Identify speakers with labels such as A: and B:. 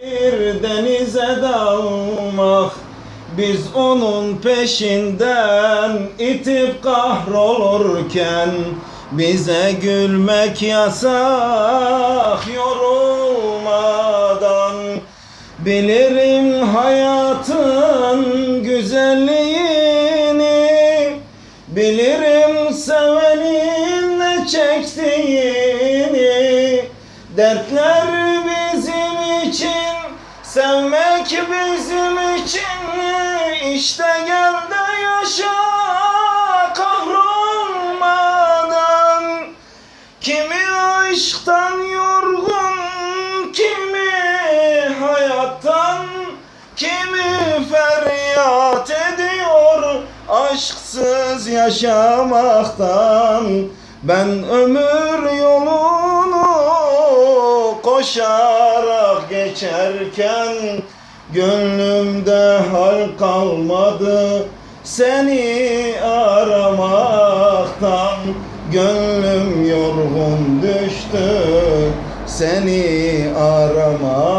A: Bir denize dalmak Biz onun peşinden itip kahrolurken Bize gülmek yasak. Yorulmadan Bilirim hayatın güzelliğini Bilirim sevenin ne çektiğini Dertler Sevmek bizim için işte gel de yaşa kahrolmadan. Kimi aşktan yorgun Kimi hayattan Kimi feryat ediyor Aşksız yaşamaktan. Ben ömür koşarak geçerken Gönlümde hal kalmadı. Seni aramaktan Gönlüm yorgun düştü. Seni aramaktan